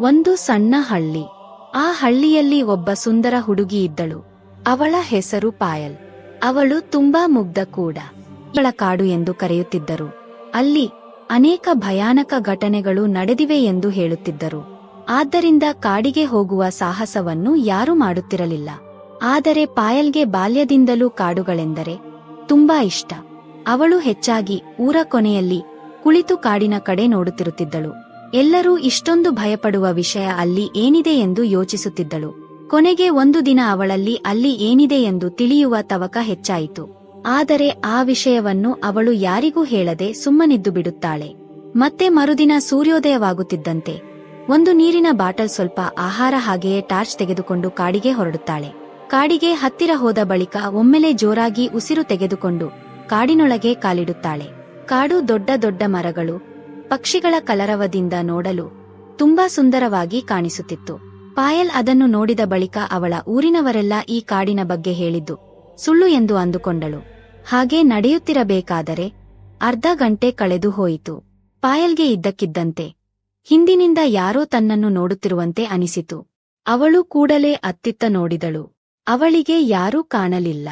ಒಂದು ಸಣ್ಣ ಹಳ್ಳಿ. ಆ ಹಳ್ಳಿಯಲ್ಲಿ ಒಬ್ಬ ಸುಂದರ ಹುಡುಗಿ ಇದ್ದಳು. ಅವಳ ಹೆಸರು ಪಾಯಲ್. ಅವಳು ತುಂಬಾ ಮುಗ್ಧ ಕೂಡ. ಇವಳ ಕಾಡು ಎಂದು ಕರೆಯುತ್ತಿದ್ದರು. ಅಲ್ಲಿ ಅನೇಕ ಭಯಾನಕ ಘಟನೆಗಳು ನಡೆದಿವೆ ಎಂದು ಹೇಳುತ್ತಿದ್ದರು. ಆದ್ದರಿಂದ ಕಾಡಿಗೆ ಹೋಗುವ ಸಾಹಸವನ್ನು ಯಾರೂ ಮಾಡುತ್ತಿರಲಿಲ್ಲ. ಆದರೆ ಪಾಯಲ್ಗೆ ಬಾಲ್ಯದಿಂದಲೂ ಕಾಡುಗಳೆಂದರೆ ತುಂಬಾ ಇಷ್ಟ. ಅವಳು ಹೆಚ್ಚಾಗಿ ಊರ ಕೊನೆಯಲ್ಲಿ ಕುಳಿತು ಕಾಡಿನ ಕಡೆ ನೋಡುತ್ತಿರುತ್ತಿದ್ದಳು. ಎಲ್ಲರೂ ಇಷ್ಟೊಂದು ಭಯಪಡುವ ವಿಷಯ ಅಲ್ಲಿ ಏನಿದೆ ಎಂದು ಯೋಚಿಸುತ್ತಿದ್ದಳು. ಕೊನೆಗೆ ಒಂದು ದಿನ ಅವಳಲ್ಲಿ ಅಲ್ಲಿ ಏನಿದೆ ಎಂದು ತಿಳಿಯುವ ತವಕ ಹೆಚ್ಚಾಯಿತು. ಆದರೆ ಆ ವಿಷಯವನ್ನು ಅವಳು ಯಾರಿಗೂ ಹೇಳದೆ ಸುಮ್ಮನಿದ್ದು ಬಿಡುತ್ತಾಳೆ. ಮತ್ತೆ ಮರುದಿನ ಸೂರ್ಯೋದಯವಾಗುತ್ತಿದ್ದಂತೆ. ಒಂದು ನೀರಿನ ಬಾಟಲ್ ಸ್ವಲ್ಪ ಆಹಾರ ಹಾಗೆಯೇ ಟಾರ್ಚ್ ತೆಗೆದುಕೊಂಡು ಕಾಡಿಗೆ ಹೊರಡುತ್ತಾಳೆ. ಕಾಡಿಗೆ ಹತ್ತಿರ ಹೋದ ಬಳಿಕ ಒಮ್ಮೆಲೆ ಜೋರಾಗಿ ಉಸಿರು ತೆಗೆದುಕೊಂಡು ಕಾಡಿನೊಳಗೆ ಕಾಲಿಡುತ್ತಾಳೆ. ಕಾಡು ದೊಡ್ಡ ದೊಡ್ಡ ಮರಗಳು ಪಕ್ಷಿಗಳ ಕಲರವದಿಂದ ನೋಡಲು ತುಂಬಾ ಸುಂದರವಾಗಿ ಕಾಣಿಸುತ್ತಿತ್ತು. ಪಾಯಲ್ ಅದನ್ನು ನೋಡಿದ ಬಳಿಕ ಅವಳ ಊರಿನವರೆಲ್ಲ ಈ ಕಾಡಿನ ಬಗ್ಗೆ ಹೇಳಿದ್ದು ಸುಳ್ಳು ಎಂದು ಅಂದುಕೊಂಡಳು. ಹಾಗೆ ನಡೆಯುತ್ತಿರಬೇಕಾದರೆ ಅರ್ಧ ಗಂಟೆ ಕಳೆದು ಹೋಯಿತು. ಪಾಯಲ್ಗೆ ಇದ್ದಕ್ಕಿದ್ದಂತೆ ಹಿಂದಿನಿಂದ ಯಾರೋ ತನ್ನನ್ನು ನೋಡುತ್ತಿರುವಂತೆ ಅನಿಸಿತು. ಅವಳು ಕೂಡಲೇ ಅತ್ತಿತ್ತ ನೋಡಿದಳು. ಅವಳಿಗೆ ಯಾರೂ ಕಾಣಲಿಲ್ಲ.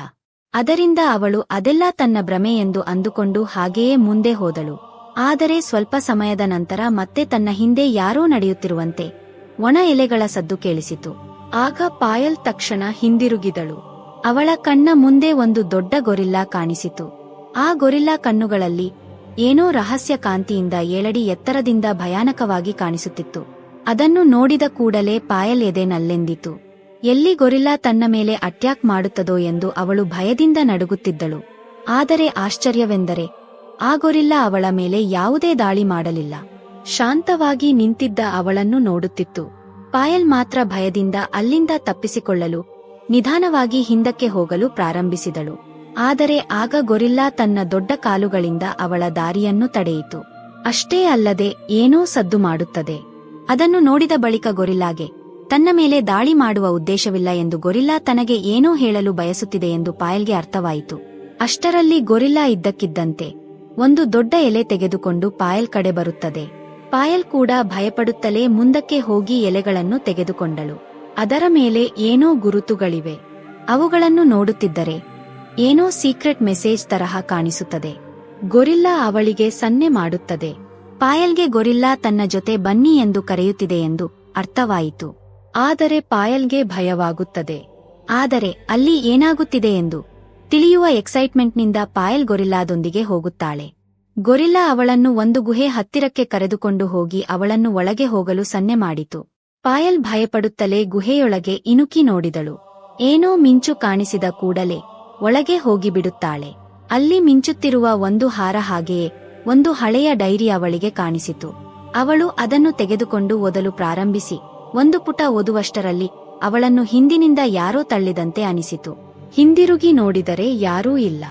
ಅದರಿಂದ ಅವಳು ಅದೆಲ್ಲ ತನ್ನ ಭ್ರಮೆ ಎಂದು ಅಂದುಕೊಂಡು ಹಾಗೆಯೇ ಮುಂದೆ ಹೋದಳು. ಆದರೆ ಸ್ವಲ್ಪ ಸಮಯದ ನಂತರ ಮತ್ತೆ ತನ್ನ ಹಿಂದೆ ಯಾರೋ ನಡೆಯುತ್ತಿರುವಂತೆ ಒಣ ಎಲೆಗಳ ಸದ್ದು ಕೇಳಿಸಿತು. ಆಗ ಪಾಯಲ್ ತಕ್ಷಣ ಹಿಂದಿರುಗಿದಳು. ಅವಳ ಕಣ್ಣ ಮುಂದೆ ಒಂದು ದೊಡ್ಡ ಗೊರಿಲ್ಲಾ ಕಾಣಿಸಿತು. ಆ ಗೊರಿಲ್ಲಾ ಕಣ್ಣುಗಳಲ್ಲಿ ಏನೋ ರಹಸ್ಯ ಕಾಂತಿಯಿಂದ ಏಳಡಿ ಎತ್ತರದಿಂದ ಭಯಾನಕವಾಗಿ ಕಾಣಿಸುತ್ತಿತ್ತು. ಅದನ್ನು ನೋಡಿದ ಕೂಡಲೇ ಪಾಯಲ್ ಎದೆ ನಲ್ಲೆಂದಿತು. ಎಲ್ಲಿ ಗೊರಿಲ್ಲಾ ತನ್ನ ಮೇಲೆ ಅಟ್ಯಾಕ್ ಮಾಡುತ್ತದೋ ಎಂದು ಅವಳು ಭಯದಿಂದ ನಡುಗುತ್ತಿದ್ದಳು. ಆದರೆ ಆಶ್ಚರ್ಯವೆಂದರೆ ಆ ಗೊರಿಲ್ಲಾ ಅವಳ ಮೇಲೆ ಯಾವುದೇ ದಾಳಿ ಮಾಡಲಿಲ್ಲ. ಶಾಂತವಾಗಿ ನಿಂತಿದ್ದ ಅವಳನ್ನು ನೋಡುತ್ತಿತ್ತು. ಪಾಯಲ್ ಮಾತ್ರ ಭಯದಿಂದ ಅಲ್ಲಿಂದ ತಪ್ಪಿಸಿಕೊಳ್ಳಲು, ನಿಧಾನವಾಗಿ ಹಿಂದಕ್ಕೆ ಹೋಗಲು ಪ್ರಾರಂಭಿಸಿದಳು. ಆದರೆ ಆಗ ಗೊರಿಲ್ಲಾ ತನ್ನ ದೊಡ್ಡ ಕಾಲುಗಳಿಂದ ಅವಳ ದಾರಿಯನ್ನು ತಡೆಯಿತು. ಅಷ್ಟೇ ಅಲ್ಲದೆ ಏನೋ ಸದ್ದು ಮಾಡುತ್ತದೆ. ಅದನ್ನು ನೋಡಿದ ಬಳಿಕ ಗೊರಿಲ್ಲಾಗೆ, ತನ್ನ ಮೇಲೆ ದಾಳಿ ಮಾಡುವ ಉದ್ದೇಶವಿಲ್ಲ ಎಂದು ಗೊರಿಲ್ಲಾ ತನಗೆ ಏನೋ ಹೇಳಲು ಬಯಸುತ್ತಿದೆ ಎಂದು ಪಾಯಲ್ಗೆ ಅರ್ಥವಾಯಿತು. ಅಷ್ಟರಲ್ಲಿ ಗೊರಿಲ್ಲಾ ಇದ್ದಕ್ಕಿದ್ದಂತೆ ಒಂದು ದೊಡ್ಡ ಎಲೆ ತೆಗೆದುಕೊಂಡು ಪಾಯಲ್ ಕಡೆ ಬರುತ್ತದೆ. ಪಾಯಲ್ ಕೂಡ ಭಯಪಡುತ್ತಲೇ ಮುಂದಕ್ಕೆ ಹೋಗಿ ಎಲೆಗಳನ್ನು ತೆಗೆದುಕೊಂಡಳು. ಅದರ ಮೇಲೆ ಏನೋ ಗುರುತುಗಳಿವೆ. ಅವುಗಳನ್ನು ನೋಡುತ್ತಿದ್ದರೆ ಏನೋ ಸೀಕ್ರೆಟ್ ಮೆಸೇಜ್ ತರಹ ಕಾಣಿಸುತ್ತದೆ. ಗೊರಿಲ್ಲಾ ಅವಳಿಗೆ ಸನ್ನೆ ಮಾಡುತ್ತದೆ. ಪಾಯಲ್ಗೆ ಗೊರಿಲ್ಲಾ ತನ್ನ ಜೊತೆ ಬನ್ನಿ ಎಂದು ಕರೆಯುತ್ತಿದೆ ಎಂದು ಅರ್ಥವಾಯಿತು. ಆದರೆ ಪಾಯಲ್ಗೆ ಭಯವಾಗುತ್ತದೆ. ಆದರೆ ಅಲ್ಲಿ ಏನಾಗುತ್ತಿದೆ ಎಂದು ತಿಳಿಯುವ ಎಕ್ಸೈಟ್ಮೆಂಟ್ನಿಂದ ಪಾಯಲ್ ಗೊರಿಲ್ಲಾದೊಂದಿಗೆ ಹೋಗುತ್ತಾಳೆ. ಗೊರಿಲ್ಲಾ ಅವಳನ್ನು ಒಂದು ಗುಹೆ ಹತ್ತಿರಕ್ಕೆ ಕರೆದುಕೊಂಡು ಹೋಗಿ ಅವಳನ್ನು ಒಳಗೆ ಹೋಗಲು ಸನ್ನೆ ಮಾಡಿತು. ಪಾಯಲ್ ಭಯಪಡುತ್ತಲೇ ಗುಹೆಯೊಳಗೆ ಇಣುಕಿ ನೋಡಿದಳು. ಏನೋ ಮಿಂಚು ಕಾಣಿಸಿದ ಕೂಡಲೇ ಒಳಗೆ ಹೋಗಿಬಿಡುತ್ತಾಳೆ ಅಲ್ಲಿ ಮಿಂಚುತ್ತಿರುವ ಒಂದು ಹಾರ ಹಾಗೆಯೇ ಒಂದು ಹಳೆಯ ಡೈರಿ ಅವಳಿಗೆ ಕಾಣಿಸಿತು. ಅವಳು ಅದನ್ನು ತೆಗೆದುಕೊಂಡು ಓದಲು ಪ್ರಾರಂಭಿಸಿ. ಒಂದು ಪುಟ ಓದುವಷ್ಟರಲ್ಲಿ ಅವಳನ್ನು ಹಿಂದಿನಿಂದ ಯಾರೋ ತಳ್ಳಿದಂತೆ ಅನಿಸಿತು. ಹಿಂದಿರುಗಿ ನೋಡಿದರೆ ಯಾರೂ ಇಲ್ಲ.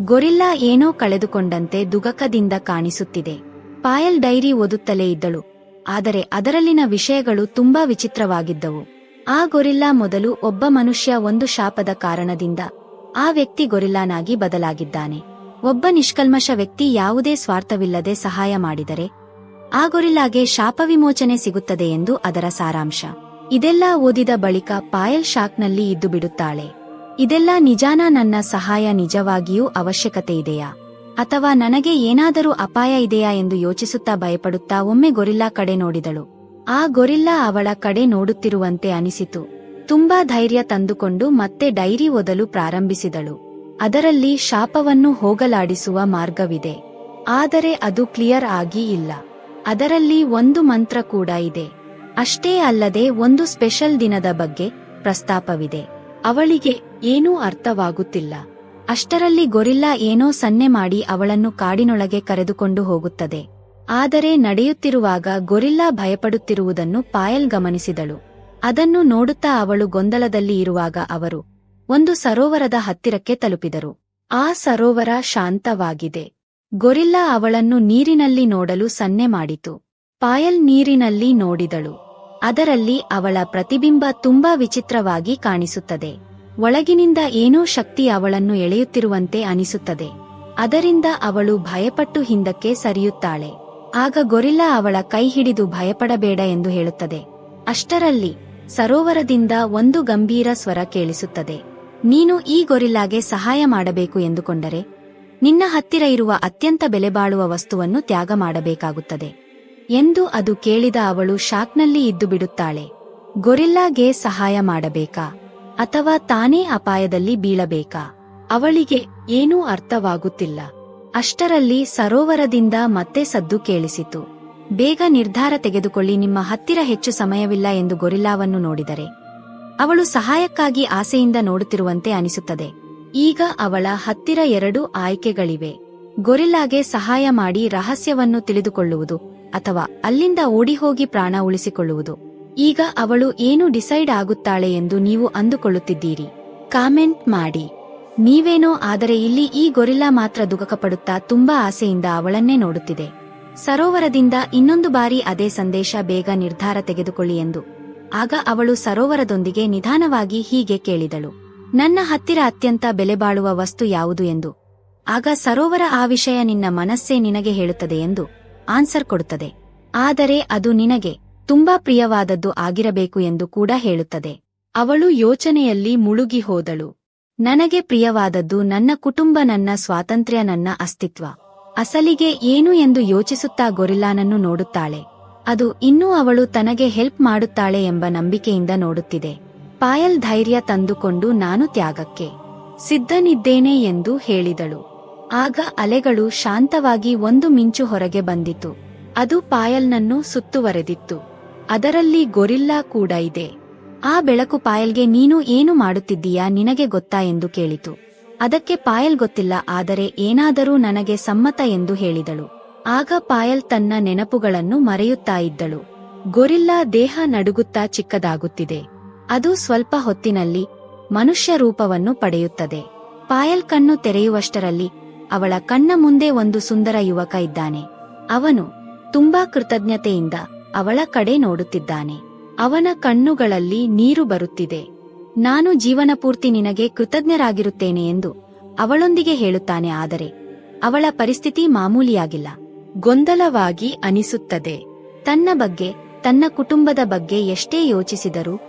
ಗೊರಿಲ್ಲಾ ಏನೋ ಕಳೆದುಕೊಂಡಂತೆ ದುಗಕದಿಂದ ಕಾಣಿಸುತ್ತಿದೆ. ಪಾಯಲ್ ಡೈರಿ ಓದುತ್ತಲೇ ಇದ್ದಳು. ಆದರೆ ಅದರಲ್ಲಿನ ವಿಷಯಗಳು ತುಂಬಾ ವಿಚಿತ್ರವಾಗಿದ್ದವು. ಆ ಗೊರಿಲ್ಲಾ ಮೊದಲು ಒಬ್ಬ ಮನುಷ್ಯ ಒಂದು ಶಾಪದ ಕಾರಣದಿಂದ ಆ ವ್ಯಕ್ತಿ ಗೊರಿಲ್ಲಾನಾಗಿ ಬದಲಾಗಿದ್ದಾನೆ. ಒಬ್ಬ ನಿಷ್ಕಲ್ಮಶ ವ್ಯಕ್ತಿ ಯಾವುದೇ ಸ್ವಾರ್ಥವಿಲ್ಲದೆ ಸಹಾಯ ಮಾಡಿದರೆ ಆ ಗೊರಿಲ್ಲಾಗೆ ಶಾಪ ವಿಮೋಚನೆ ಸಿಗುತ್ತದೆ ಎಂದು ಅದರ ಸಾರಾಂಶ. ಇದೆಲ್ಲ ಓದಿದ ಬಳಿಕ ಪಾಯಲ್ ಶಾಕ್ನಲ್ಲಿ ಇದ್ದು ಬಿಡುತ್ತಾಳೆ. ಇದೆಲ್ಲ ನಿಜಾನ ನನ್ನ ಸಹಾಯ ನಿಜವಾಗಿಯೂ ಅವಶ್ಯಕತೆ ಇದೆಯಾ? ಅಥವಾ ನನಗೆ ಏನಾದರೂ ಅಪಾಯ ಇದೆಯಾ ಎಂದು ಯೋಚಿಸುತ್ತಾ ಭಯಪಡುತ್ತಾ ಒಮ್ಮೆ ಗೊರಿಲ್ಲಾ ಕಡೆ ನೋಡಿದಳು. ಆ ಗೊರಿಲ್ಲಾ ಅವಳ ಕಡೆ ನೋಡುತ್ತಿರುವಂತೆ ಅನಿಸಿತು. ತುಂಬಾ ಧೈರ್ಯ ತಂದುಕೊಂಡು ಮತ್ತೆ ಡೈರಿ ಓದಲು ಪ್ರಾರಂಭಿಸಿದಳು. ಅದರಲ್ಲಿ ಶಾಪವನ್ನು ಹೋಗಲಾಡಿಸುವ ಮಾರ್ಗವಿದೆ. ಆದರೆ ಅದು ಕ್ಲಿಯರ್ ಆಗಿ ಇಲ್ಲ. ಅದರಲ್ಲಿ ಒಂದು ಮಂತ್ರ ಕೂಡ ಇದೆ. ಅಷ್ಟೇ ಅಲ್ಲದೆ ಒಂದು ಸ್ಪೆಷಲ್ ದಿನದ ಬಗ್ಗೆ ಪ್ರಸ್ತಾಪವಿದೆ. ಅವಳಿಗೆ ಏನೂ ಅರ್ಥವಾಗುತ್ತಿಲ್ಲ. ಅಷ್ಟರಲ್ಲಿ ಗೊರಿಲ್ಲಾ ಏನೋ ಸನ್ನೆ ಮಾಡಿ ಅವಳನ್ನು ಕಾಡಿನೊಳಗೆ ಕರೆದುಕೊಂಡು ಹೋಗುತ್ತದೆ. ಆದರೆ ನಡೆಯುತ್ತಿರುವಾಗ ಗೊರಿಲ್ಲಾ ಭಯಪಡುತ್ತಿರುವುದನ್ನು ಪಾಯಲ್ ಗಮನಿಸಿದಳು. ಅದನ್ನು ನೋಡುತ್ತಾ ಅವಳು ಗೊಂದಲದಲ್ಲಿ ಇರುವಾಗ ಅವರು ಒಂದು ಸರೋವರದ ಹತ್ತಿರಕ್ಕೆ ತಲುಪಿದರು. ಆ ಸರೋವರ ಶಾಂತವಾಗಿದೆ. ಗೊರಿಲ್ಲಾ ಅವಳನ್ನು ನೀರಿನಲ್ಲಿ ನೋಡಲು ಸನ್ನೆ ಮಾಡಿತು. ಪಾಯಲ್ ನೀರಿನಲ್ಲಿ ನೋಡಿದಳು. ಅದರಲ್ಲಿ ಅವಳ ಪ್ರತಿಬಿಂಬ ತುಂಬಾ ವಿಚಿತ್ರವಾಗಿ ಕಾಣಿಸುತ್ತದೆ. ಒಳಗಿನಿಂದ ಏನೋ ಶಕ್ತಿ ಅವಳನ್ನು ಎಳೆಯುತ್ತಿರುವಂತೆ ಅನಿಸುತ್ತದೆ. ಅದರಿಂದ ಅವಳು ಭಯಪಟ್ಟು ಹಿಂದಕ್ಕೆ ಸರಿಯುತ್ತಾಳೆ. ಆಗ ಗೊರಿಲ್ಲಾ ಅವಳ ಕೈ ಹಿಡಿದು ಭಯಪಡಬೇಡ ಎಂದು ಹೇಳುತ್ತದೆ. ಅಷ್ಟರಲ್ಲಿ ಸರೋವರದಿಂದ ಒಂದು ಗಂಭೀರ ಸ್ವರ ಕೇಳಿಸುತ್ತದೆ. ನೀನು ಈ ಗೊರಿಲ್ಲಾಗೆ ಸಹಾಯ ಮಾಡಬೇಕು ಎಂದುಕೊಂಡರೆ, ನಿನ್ನ ಹತ್ತಿರ ಇರುವ ಅತ್ಯಂತ ಬೆಲೆಬಾಳುವ ವಸ್ತುವನ್ನು ತ್ಯಾಗ ಮಾಡಬೇಕಾಗುತ್ತದೆ. ಎಂದು ಅದು ಕೇಳಿದ ಅವಳು ಶಾಕ್ನಲ್ಲಿ ಇದ್ದು ಬಿಡುತ್ತಾಳೆ. ಗೊರಿಲ್ಲಾಗೆ ಸಹಾಯ ಮಾಡಬೇಕಾ? ಅಥವಾ ತಾನೇ ಅಪಾಯದಲ್ಲಿ ಬೀಳಬೇಕಾ? ಅವಳಿಗೆ ಏನೂ ಅರ್ಥವಾಗುತ್ತಿಲ್ಲ. ಅಷ್ಟರಲ್ಲಿ ಸರೋವರದಿಂದ ಮತ್ತೆ ಸದ್ದು ಕೇಳಿಸಿತು. ಬೇಗ ನಿರ್ಧಾರ ತೆಗೆದುಕೊಳ್ಳಿ, ನಿಮ್ಮ ಹತ್ತಿರ ಹೆಚ್ಚು ಸಮಯವಿಲ್ಲ ಎಂದು ಗೊರಿಲ್ಲಾವನ್ನು ನೋಡಿದರೆ. ಅವಳು ಸಹಾಯಕ್ಕಾಗಿ ಆಸೆಯಿಂದ ನೋಡುತ್ತಿರುವಂತೆ ಅನಿಸುತ್ತದೆ. ಈಗ ಅವಳ ಹತ್ತಿರ ಎರಡು ಆಯ್ಕೆಗಳಿವೆ. ಗೊರಿಲ್ಲಾಗೆ ಸಹಾಯ ಮಾಡಿ ರಹಸ್ಯವನ್ನು ತಿಳಿದುಕೊಳ್ಳುವುದು ಅಥವಾ ಅಲ್ಲಿಂದ ಓಡಿಹೋಗಿ ಪ್ರಾಣ ಉಳಿಸಿಕೊಳ್ಳುವುದು. ಈಗ ಅವಳು ಏನು ಡಿಸೈಡ್ ಆಗುತ್ತಾಳೆ ಎಂದು ನೀವು ಅಂದುಕೊಳ್ಳುತ್ತಿದ್ದೀರಿ. ಕಾಮೆಂಟ್ ಮಾಡಿ. ನೀವೇನೋ ಆದರೆ ಇಲ್ಲಿ ಈ ಗೊರಿಲ್ಲಾ ಮಾತ್ರ ದುಃಖಪಡುತ್ತಾ ತುಂಬಾ ಆಸೆಯಿಂದ ಅವಳನ್ನೇ ನೋಡುತ್ತಿದೆ. ಸರೋವರದಿಂದ ಇನ್ನೊಂದು ಬಾರಿ ಅದೇ ಸಂದೇಶ ಬೇಗ ನಿರ್ಧಾರ ತೆಗೆದುಕೊಳ್ಳಿ ಎಂದು. ಆಗ ಅವಳು ಸರೋವರದೊಂದಿಗೆ ನಿಧಾನವಾಗಿ ಹೀಗೆ ಕೇಳಿದಳು. ನನ್ನ ಹತ್ತಿರ ಅತ್ಯಂತ ಬೆಲೆಬಾಳುವ ವಸ್ತು ಯಾವುದು ಎಂದು. ಆಗ ಸರೋವರ ಆ ವಿಷಯ ನಿನ್ನ ಮನಸ್ಸೇ ನಿನಗೆ ಹೇಳುತ್ತದೆ ಎಂದು ಆನ್ಸರ್ ಕೊಡುತ್ತದೆ. ಆದರೆ ಅದು ನಿನಗೆ. ತುಂಬಾ ಪ್ರಿಯವಾದದ್ದು ಆಗಿರಬೇಕು ಎಂದು ಕೂಡ ಹೇಳುತ್ತದೆ. ಅವಳು ಯೋಚನೆಯಲ್ಲಿ ಮುಳುಗಿ ಹೋದಳು. ನನಗೆ ಪ್ರಿಯವಾದದ್ದು ನನ್ನ ಕುಟುಂಬ, ನನ್ನ ಸ್ವಾತಂತ್ರ್ಯ, ನನ್ನ ಅಸ್ತಿತ್ವ. ಅಸಲಿಗೆ ಏನು ಎಂದು ಯೋಚಿಸುತ್ತಾ ಗೊರಿಲ್ಲಾನನ್ನು ನೋಡುತ್ತಾಳೆ. ಅದು ಇನ್ನೂ ಅವಳು ತನಗೆ ಹೆಲ್ಪ್ ಮಾಡುತ್ತಾಳೆ ಎಂಬ ನಂಬಿಕೆಯಿಂದ ನೋಡುತ್ತಿದೆ. ಪಾಯಲ್ ಧೈರ್ಯ ತಂದುಕೊಂಡು ನಾನು ತ್ಯಾಗಕ್ಕೆ ಸಿದ್ಧನಿದ್ದೇನೆ ಎಂದು ಹೇಳಿದಳು. ಆಗ ಅಲೆಗಳು ಶಾಂತವಾಗಿ ಒಂದು ಮಿಂಚು ಹೊರಗೆ ಬಂದಿತು. ಅದು ಪಾಯಲ್ನನ್ನು ಸುತ್ತುವರೆದಿತ್ತು. ಅದರಲ್ಲಿ ಗೊರಿಲ್ಲಾ ಕೂಡ ಇದೆ. ಆ ಬೆಳಕು ಪಾಯಲ್ಗೆ ನೀನು ಏನು ಮಾಡುತ್ತಿದ್ದೀಯಾ ನಿನಗೆ ಗೊತ್ತಾ ಎಂದು ಕೇಳಿತು. ಅದಕ್ಕೆ ಪಾಯಲ್ ಗೊತ್ತಿಲ್ಲ, ಆದರೆ ಏನಾದರೂ ನನಗೆ ಸಮ್ಮತ ಎಂದು ಹೇಳಿದಳು. ಆಗ ಪಾಯಲ್ ತನ್ನ ನೆನಪುಗಳನ್ನು ಮರೆಯುತ್ತಾ ಇದ್ದಳು. ಗೊರಿಲ್ಲಾ ದೇಹ ನಡುಗುತ್ತಾ ಚಿಕ್ಕದಾಗುತ್ತಿದೆ. ಅದು ಸ್ವಲ್ಪ ಹೊತ್ತಿನಲ್ಲಿ ಮನುಷ್ಯ ರೂಪವನ್ನು ಪಡೆಯುತ್ತದೆ. ಪಾಯಲ್ ಕಣ್ಣು ತೆರೆಯುವಷ್ಟರಲ್ಲಿ ಅವಳ ಕಣ್ಣ ಮುಂದೆ ಒಂದು ಸುಂದರ ಯುವಕ ಇದ್ದಾನೆ. ಅವನು ತುಂಬಾ ಕೃತಜ್ಞತೆಯಿಂದ ಅವಳ ಕಡೆ ನೋಡುತ್ತಿದ್ದಾನೆ. ಅವನ ಕಣ್ಣುಗಳಲ್ಲಿ ನೀರು ಬರುತ್ತಿದೆ. ನಾನು ಜೀವನಪೂರ್ತಿ ನಿನಗೆ ಕೃತಜ್ಞರಾಗಿರುತ್ತೇನೆ ಎಂದು ಅವಳೊಂದಿಗೆ ಹೇಳುತ್ತಾನೆ ಆದರೆ ಅವಳ ಪರಿಸ್ಥಿತಿ ಮಾಮೂಲಿಯಾಗಿಲ್ಲ. ಗೊಂದಲವಾಗಿ ಅನಿಸುತ್ತದೆ. ತನ್ನ ಬಗ್ಗೆ, ತನ್ನ ಕುಟುಂಬದ ಬಗ್ಗೆ ಎಷ್ಟೇ ಯೋಚಿಸಿದರೂ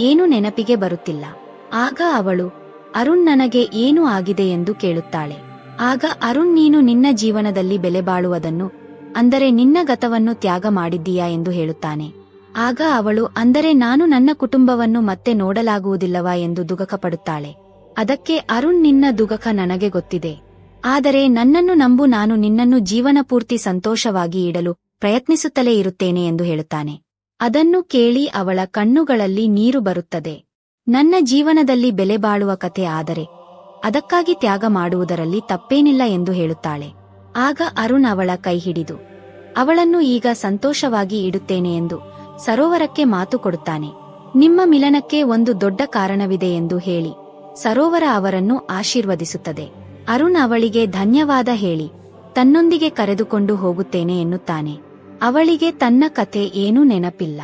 ಏನೂ ನೆನಪಿಗೆ ಬರುತ್ತಿಲ್ಲ. ಆಗ ಅವಳು, ಅರುಣ್ ನನಗೆ ಏನು ಆಗಿದೆ ಎಂದು ಕೇಳುತ್ತಾಳೆ. ಆಗ ಅರುಣ್ ನೀನು ನಿನ್ನ ಜೀವನದಲ್ಲಿ ಬೆಲೆ ಬಾಳುವುದನ್ನು ಅಂದರೆ ನಿನ್ನ ಗತವನ್ನು ತ್ಯಾಗ ಮಾಡಿದ್ದೀಯಾ ಎಂದು ಹೇಳುತ್ತಾನೆ. ಆಗ ಅವಳು, ಅಂದರೆ ನಾನು ನನ್ನ ಕುಟುಂಬವನ್ನು ಮತ್ತೆ ನೋಡಲಾಗುವುದಿಲ್ಲವಾ ಎಂದು ದುಃಖಪಡುತ್ತಾಳೆ. ಅದಕ್ಕೆ ಅರುಣ್, ನಿನ್ನ ದುಗಖ ನನಗೆ ಗೊತ್ತಿದೆ. ಆದರೆ ನನ್ನನ್ನು ನಂಬು ನಾನು ನಿನ್ನನ್ನು ಜೀವನ ಪೂರ್ತಿ ಸಂತೋಷವಾಗಿ ಇಡಲು ಪ್ರಯತ್ನಿಸುತ್ತಲೇ ಇರುತ್ತೇನೆ ಎಂದು ಹೇಳುತ್ತಾನೆ. ಅದನ್ನು ಕೇಳಿ ಅವಳ ಕಣ್ಣುಗಳಲ್ಲಿ ನೀರು ಬರುತ್ತದೆ. ನನ್ನ ಜೀವನದಲ್ಲಿ ಬೆಲೆ ಬಾಳುವ ಕತೆ ಆದರೆ ಅದಕ್ಕಾಗಿ ತ್ಯಾಗ ಮಾಡುವುದರಲ್ಲಿ ತಪ್ಪೇನಿಲ್ಲ ಎಂದು ಹೇಳುತ್ತಾಳೆ. ಆಗ ಅರುಣ್ ಅವಳ ಕೈ ಹಿಡಿದು, ಅವಳನ್ನು ಈಗ ಸಂತೋಷವಾಗಿ ಇಡುತ್ತೇನೆ ಎಂದು ಸರೋವರಕ್ಕೆ ಮಾತು ಕೊಡುತ್ತಾನೆ. ನಿಮ್ಮ ಮಿಲನಕ್ಕೆ ಒಂದು ದೊಡ್ಡ ಕಾರಣವಿದೆ ಎಂದು ಹೇಳಿ, ಸರೋವರ ಅವರನ್ನು ಆಶೀರ್ವದಿಸುತ್ತದೆ. ಅರುಣ್ ಅವಳಿಗೆ ಧನ್ಯವಾದ ಹೇಳಿ, ತನ್ನೊಂದಿಗೆ ಕರೆದುಕೊಂಡು ಹೋಗುತ್ತೇನೆ ಎನ್ನುತ್ತಾನೆ. ಅವಳಿಗೆ ತನ್ನ ಕತೆ ಏನೂ ನೆನಪಿಲ್ಲ.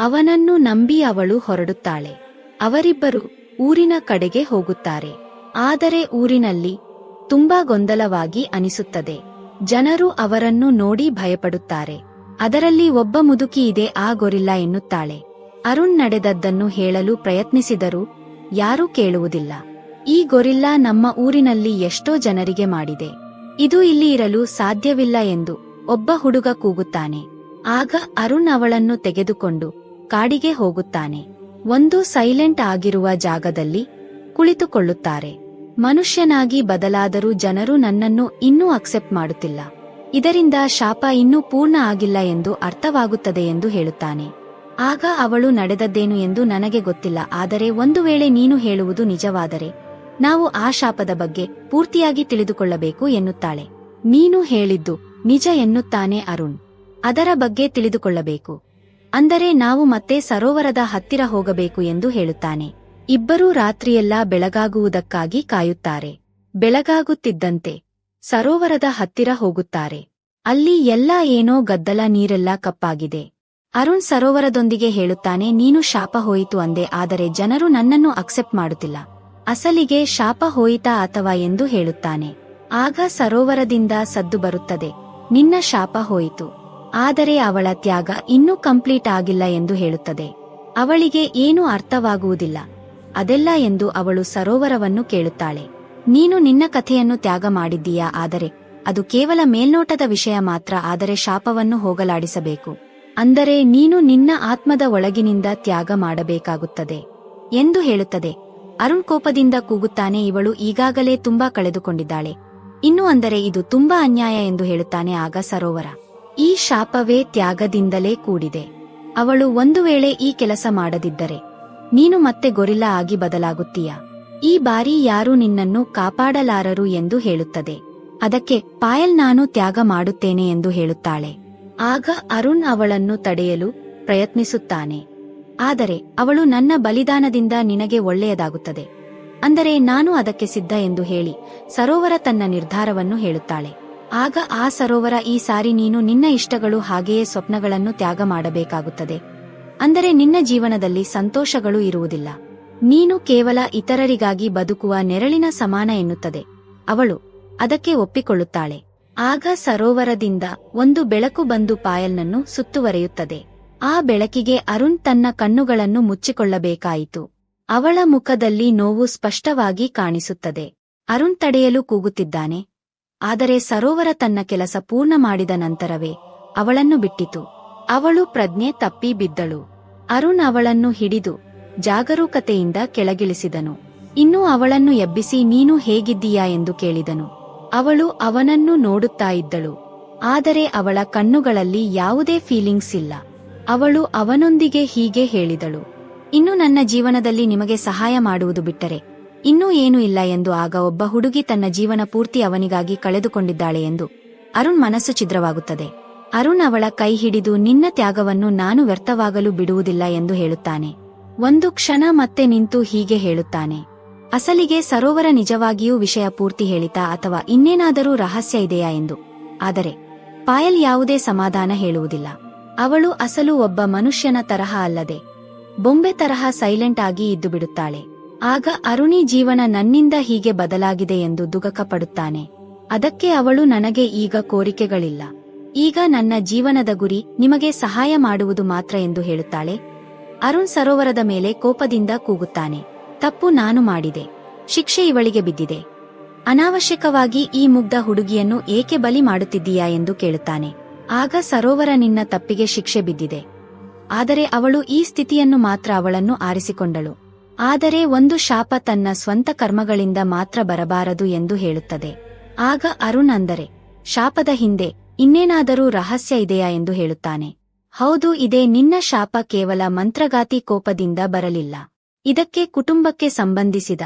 ಅವನನ್ನು ನಂಬಿ ಅವಳು ಹೊರಡುತ್ತಾಳೆ. ಅವರಿಬ್ಬರು ಊರಿನ ಕಡೆಗೆ ಹೋಗುತ್ತಾರೆ. ಆದರೆ ಊರಿನಲ್ಲಿ ತುಂಬಾ ಗೊಂದಲವಾಗಿ ಅನಿಸುತ್ತದೆ. ಜನರು ಅವರನ್ನು ನೋಡಿ ಭಯಪಡುತ್ತಾರೆ. ಅದರಲ್ಲಿ ಒಬ್ಬ ಮುದುಕಿ ಇದೆ, ಆ ಗೊರಿಲ್ಲ ಎನ್ನುತ್ತಾಳೆ. ಅರುಣ್ ನಡೆದದ್ದನ್ನು ಹೇಳಲು ಪ್ರಯತ್ನಿಸಿದರೂ ಯಾರೂ ಕೇಳುವುದಿಲ್ಲ. ಈ ಗೊರಿಲ್ಲ ನಮ್ಮ ಊರಿನಲ್ಲಿ ಎಷ್ಟೋ ಜನರಿಗೆ ಮಾಡಿದೆ. ಇದು ಇಲ್ಲಿ ಇರಲು ಸಾಧ್ಯವಿಲ್ಲ ಎಂದು ಒಬ್ಬ ಹುಡುಗ ಕೂಗುತ್ತಾನೆ. ಆಗ ಅರುಣ್ ಅವಳನ್ನು ತೆಗೆದುಕೊಂಡು ಕಾಡಿಗೆ ಹೋಗುತ್ತಾನೆ. ಒಂದು ಸೈಲೆಂಟ್ ಆಗಿರುವ ಜಾಗದಲ್ಲಿ ಕುಳಿತುಕೊಳ್ಳುತ್ತಾರೆ. ಮನುಷ್ಯನಾಗಿ ಬದಲಾದರೂ ಜನರು ನನ್ನನ್ನು ಇನ್ನೂ ಅಕ್ಸೆಪ್ಟ್ ಮಾಡುತ್ತಿಲ್ಲ. ಇದರಿಂದ ಶಾಪ ಇನ್ನೂ ಪೂರ್ಣ ಆಗಿಲ್ಲ ಎಂದು ಅರ್ಥವಾಗುತ್ತದೆ ಎಂದು ಹೇಳುತ್ತಾನೆ. ಆಗ ಅವಳು ನಡೆದದ್ದೇನು ಎಂದು ನನಗೆ ಗೊತ್ತಿಲ್ಲ, ಆದರೆ ಒಂದು ವೇಳೆ ನೀನು ಹೇಳುವುದು ನಿಜವಾದರೆ ನಾವು ಆ ಶಾಪದ ಬಗ್ಗೆ ಪೂರ್ತಿಯಾಗಿ ತಿಳಿದುಕೊಳ್ಳಬೇಕು ಎನ್ನುತ್ತಾಳೆ. ನೀನು ಹೇಳಿದ್ದು ನಿಜ ಎನ್ನುತ್ತಾನೆ ಅರುಣ್. ಅದರ ಬಗ್ಗೆ ತಿಳಿದುಕೊಳ್ಳಬೇಕು. ಅಂದರೆ ನಾವು ಮತ್ತೆ ಸರೋವರದ ಹತ್ತಿರ ಹೋಗಬೇಕು ಎಂದು ಹೇಳುತ್ತಾನೆ. ಇಬ್ಬರೂ ರಾತ್ರಿಯೆಲ್ಲ ಬೆಳಗಾಗುವುದಕ್ಕಾಗಿ ಕಾಯುತ್ತಾರೆ. ಬೆಳಗಾಗುತ್ತಿದ್ದಂತೆ ಸರೋವರದ ಹತ್ತಿರ ಹೋಗುತ್ತಾರೆ. ಅಲ್ಲಿ ಎಲ್ಲಾ ಏನೋ ಗದ್ದಲ ನೀರೆಲ್ಲ ಕಪ್ಪಾಗಿದೆ. ಅರುಣ್ ಸರೋವರದೊಂದಿಗೆ ಹೇಳುತ್ತಾನೆ, ನೀನು ಶಾಪ ಹೋಯಿತು ಅಂದೆ, ಆದರೆ ಜನರು ನನ್ನನ್ನು ಅಕ್ಸೆಪ್ಟ್ ಮಾಡುತ್ತಿಲ್ಲ. ಅಸಲಿಗೆ ಶಾಪ ಹೋಯಿತಾ ಅಥವಾ ಎಂದು ಹೇಳುತ್ತಾನೆ. ಆಗ ಸರೋವರದಿಂದ ಸದ್ದು ಬರುತ್ತದೆ, ನಿನ್ನ ಶಾಪ ಹೋಯಿತು, ಆದರೆ ಅವಳ ತ್ಯಾಗ ಇನ್ನೂ ಕಂಪ್ಲೀಟ್ ಆಗಿಲ್ಲ ಎಂದು ಹೇಳುತ್ತದೆ. ಅವಳಿಗೆ ಏನೂ ಅರ್ಥವಾಗುವುದಿಲ್ಲ. ಅದೆಲ್ಲ ಎಂದು ಅವಳು ಸರೋವರವನ್ನು ಕೇಳುತ್ತಾಳೆ. ನೀನು ನಿನ್ನ ಕಥೆಯನ್ನು ತ್ಯಾಗ ಮಾಡಿದ್ದೀಯಾ ಆದರೆ, ಅದು ಕೇವಲ ಮೇಲ್ನೋಟದ ವಿಷಯ ಮಾತ್ರ ಆದರೆ ಶಾಪವನ್ನು ಹೋಗಲಾಡಿಸಬೇಕು. ಅಂದರೆ ನೀನು ನಿನ್ನ ಆತ್ಮದ ಒಳಗಿನಿಂದ ತ್ಯಾಗ ಮಾಡಬೇಕಾಗುತ್ತದೆ. ಎಂದು ಹೇಳುತ್ತದೆ. ಅರುಣ್ ಕೋಪದಿಂದ ಕೂಗುತ್ತಾನೆ, ಇವಳು ಈಗಾಗಲೇ ತುಂಬಾ ಕಳೆದುಕೊಂಡಿದ್ದಾಳೆ. ಇನ್ನು ಅಂದರೆ ಇದು ತುಂಬಾ ಅನ್ಯಾಯ ಎಂದು ಹೇಳುತ್ತಾನೆ ಆಗ ಸರೋವರ. ಈ ಶಾಪವೇ ತ್ಯಾಗದಿಂದಲೇ ಕೂಡಿದೆ. ಅವಳು ಒಂದು ವೇಳೆ ಈ ಕೆಲಸ ಮಾಡದಿದ್ದರೆ ನೀನು ಮತ್ತೆ ಗೊರಿಲ್ಲಾ ಆಗಿ ಬದಲಾಗುತ್ತೀಯ. ಈ ಬಾರಿ ಯಾರೂ ನಿನ್ನನ್ನು ಕಾಪಾಡಲಾರರು ಎಂದು ಹೇಳುತ್ತದೆ. ಅದಕ್ಕೆ ಪಾಯಲ್ ನಾನು ತ್ಯಾಗ ಮಾಡುತ್ತೇನೆ ಎಂದು ಹೇಳುತ್ತಾಳೆ. ಆಗ ಅರುಣ್ ಅವಳನ್ನು ತಡೆಯಲು ಪ್ರಯತ್ನಿಸುತ್ತಾನೆ. ಆದರೆ ಅವಳು ನನ್ನ ಬಲಿದಾನದಿಂದ ನಿನಗೆ ಒಳ್ಳೆಯದಾಗುತ್ತದೆ. ಅಂದರೆ ನಾನು ಅದಕ್ಕೆ ಸಿದ್ಧ ಎಂದು ಹೇಳಿ ಸರೋವರ ತನ್ನ ನಿರ್ಧಾರವನ್ನು ಹೇಳುತ್ತಾಳೆ. ಆಗ ಆ ಸರೋವರ ಈ ಸಾರಿ ನೀನು ನಿನ್ನ ಇಷ್ಟಗಳು ಹಾಗೆಯೇ ಸ್ವಪ್ನಗಳನ್ನು ತ್ಯಾಗ ಮಾಡಬೇಕಾಗುತ್ತದೆ. ಅಂದರೆ ನಿನ್ನ ಜೀವನದಲ್ಲಿ ಸಂತೋಷಗಳು ಇರುವುದಿಲ್ಲ. ನೀನು ಕೇವಲ ಇತರರಿಗಾಗಿ ಬದುಕುವ ನೆರಳಿನ ಸಮಾನ ಎನ್ನುತ್ತದೆ. ಅವಳು ಅದಕ್ಕೆ ಒಪ್ಪಿಕೊಳ್ಳುತ್ತಾಳೆ. ಆಗ ಸರೋವರದಿಂದ ಒಂದು ಬೆಳಕು ಬಂದು ಪಾಯಲ್ನನ್ನು ಸುತ್ತುವರೆಯುತ್ತದೆ. ಆ ಬೆಳಕಿಗೆ ಅರುಣ್ ತನ್ನ ಕಣ್ಣುಗಳನ್ನು ಮುಚ್ಚಿಕೊಳ್ಳಬೇಕಾಯಿತು. ಅವಳ ಮುಖದಲ್ಲಿ ನೋವು ಸ್ಪಷ್ಟವಾಗಿ ಕಾಣಿಸುತ್ತದೆ. ಅರುಣ್ ತಡೆಯಲು ಕೂಗುತ್ತಿದ್ದಾನೆ. ಆದರೆ ಸರೋವರ ತನ್ನ ಕೆಲಸ ಪೂರ್ಣ ಮಾಡಿದ ನಂತರವೇ ಅವಳನ್ನು ಬಿಟ್ಟಿತು. ಅವಳು ಪ್ರಜ್ಞೆ ತಪ್ಪಿ ಬಿದ್ದಳು. ಅರುಣ್ ಅವಳನ್ನು ಹಿಡಿದು ಜಾಗರೂಕತೆಯಿಂದ ಕೆಳಗಿಳಿಸಿದನು. ಇನ್ನೂ ಅವಳನ್ನು ಎಬ್ಬಿಸಿ, ನೀನು ಹೇಗಿದ್ದೀಯಾ ಎಂದು ಕೇಳಿದನು. ಅವಳು ಅವನನ್ನು ನೋಡುತ್ತಾ ಇದ್ದಳು. ಆದರೆ ಅವಳ ಕಣ್ಣುಗಳಲ್ಲಿ ಯಾವುದೇ ಫೀಲಿಂಗ್ಸ್ ಇಲ್ಲ. ಅವಳು ಅವನೊಂದಿಗೆ ಹೀಗೆ ಹೇಳಿದಳು. ಇನ್ನು ನನ್ನ ಜೀವನದಲ್ಲಿ ನಿಮಗೆ ಸಹಾಯ ಮಾಡುವುದು ಬಿಟ್ಟರೆ ಇನ್ನೂ ಏನೂ ಇಲ್ಲ ಎಂದು ಆಗ ಒಬ್ಬ ಹುಡುಗಿ ತನ್ನ ಜೀವನ ಪೂರ್ತಿ ಅವನಿಗಾಗಿ ಕಳೆದುಕೊಂಡಿದ್ದಾಳೆ ಎಂದು ಅರುಣ್ ಮನಸ್ಸು ಛಿದ್ರವಾಗುತ್ತದೆ. ಅರುಣ್ ಅವಳ ಕೈ ಹಿಡಿದು ನಿನ್ನ ತ್ಯಾಗವನ್ನು ನಾನು ವ್ಯರ್ಥವಾಗಲು ಬಿಡುವುದಿಲ್ಲ ಎಂದು ಹೇಳುತ್ತಾನೆ. ಒಂದು ಕ್ಷಣ ಮತ್ತೆ ನಿಂತು ಹೀಗೆ ಹೇಳುತ್ತಾನೆ. ಅಸಲಿಗೆ ಸರೋವರ ನಿಜವಾಗಿಯೂ ವಿಷಯ ಪೂರ್ತಿ ಹೇಳಿತಾ ಅಥವಾ ಇನ್ನೇನಾದರೂ ರಹಸ್ಯ ಇದೆಯಾ ಎಂದು. ಆದರೆ, ಪಾಯಲ್ ಯಾವುದೇ ಸಮಾಧಾನ ಹೇಳುವುದಿಲ್ಲ. ಅವಳು ಅಸಲು ಒಬ್ಬ ಮನುಷ್ಯನ ತರಹ ಅಲ್ಲದೆ, ಬೊಂಬೆ ತರಹ ಸೈಲೆಂಟ್ ಆಗಿ ಇದ್ದು ಬಿಡುತ್ತಾಳೆ. ಆಗ ಅರುಣಿ ಜೀವನ ನನ್ನಿಂದ ಹೀಗೆ ಬದಲಾಗಿದೆ ಎಂದು ದುಗಕ ಪಡುತ್ತಾನೆ ಅದಕ್ಕೆ ಅವಳು ನನಗೆ ಈಗ ಕೋರಿಕೆಗಳಿಲ್ಲ. ಈಗ ನನ್ನ ಜೀವನದ ಗುರಿ ನಿಮಗೆ ಸಹಾಯ ಮಾಡುವುದು ಮಾತ್ರ ಎಂದು ಹೇಳುತ್ತಾಳೆ. ಅರುಣ್ ಸರೋವರದ ಮೇಲೆ ಕೋಪದಿಂದ ಕೂಗುತ್ತಾನೆ. ತಪ್ಪು ನಾನು ಮಾಡಿದೆ. ಶಿಕ್ಷೆ ಇವಳಿಗೆ ಬಿದ್ದಿದೆ. ಅನಾವಶ್ಯಕವಾಗಿ ಈ ಮುಗ್ಧ ಹುಡುಗಿಯನ್ನು ಏಕೆ ಬಲಿ ಮಾಡುತ್ತಿದ್ದೀಯಾ ಎಂದು ಕೇಳುತ್ತಾನೆ. ಆಗ ಸರೋವರ ನಿನ್ನ ತಪ್ಪಿಗೆ ಶಿಕ್ಷೆ ಬಿದ್ದಿದೆ. ಆದರೆ ಅವಳು ಈ ಸ್ಥಿತಿಯನ್ನು ಮಾತ್ರ ಅವಳನ್ನು ಆರಿಸಿಕೊಂಡಳು. ಆದರೆ ಒಂದು ಶಾಪ ತನ್ನ ಸ್ವಂತ ಕರ್ಮಗಳಿಂದ ಮಾತ್ರ ಬರಬಾರದು ಎಂದು ಹೇಳುತ್ತದೆ. ಆಗ ಅರುಣ್ ಅಂದರೆ, ಶಾಪದ ಹಿಂದೆ ಇನ್ನೇನಾದರೂ ರಹಸ್ಯ ಇದೆಯಾ ಎಂದು ಹೇಳುತ್ತಾನೆ. ಹೌದು, ಇದೆ ನಿನ್ನ ಶಾಪ ಕೇವಲ ಮಂತ್ರಗಾತಿ ಕೋಪದಿಂದ ಬರಲಿಲ್ಲ. ಇದಕ್ಕೆ ಕುಟುಂಬಕ್ಕೆ ಸಂಬಂಧಿಸಿದ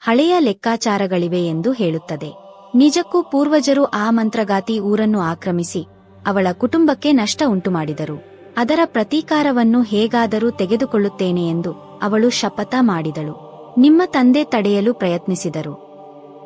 ಹಳೆಯ ಲೆಕ್ಕಾಚಾರಗಳಿವೆ ಎಂದು ಹೇಳುತ್ತದೆ. ನಿಜಕ್ಕೂ ಪೂರ್ವಜರು ಆ ಮಂತ್ರಗಾತಿ ಊರನ್ನು ಆಕ್ರಮಿಸಿ ಅವಳ ಕುಟುಂಬಕ್ಕೆ ನಷ್ಟ ಉಂಟುಮಾಡಿದರು. ಅದರ ಪ್ರತೀಕಾರವನ್ನು ಹೇಗಾದರೂ ತೆಗೆದುಕೊಳ್ಳುತ್ತೇನೆ ಎಂದು ಅವಳು ಶಪಥ ಮಾಡಿದಳು. ನಿಮ್ಮ ತಂದೆ ತಡೆಯಲು ಪ್ರಯತ್ನಿಸಿದರು.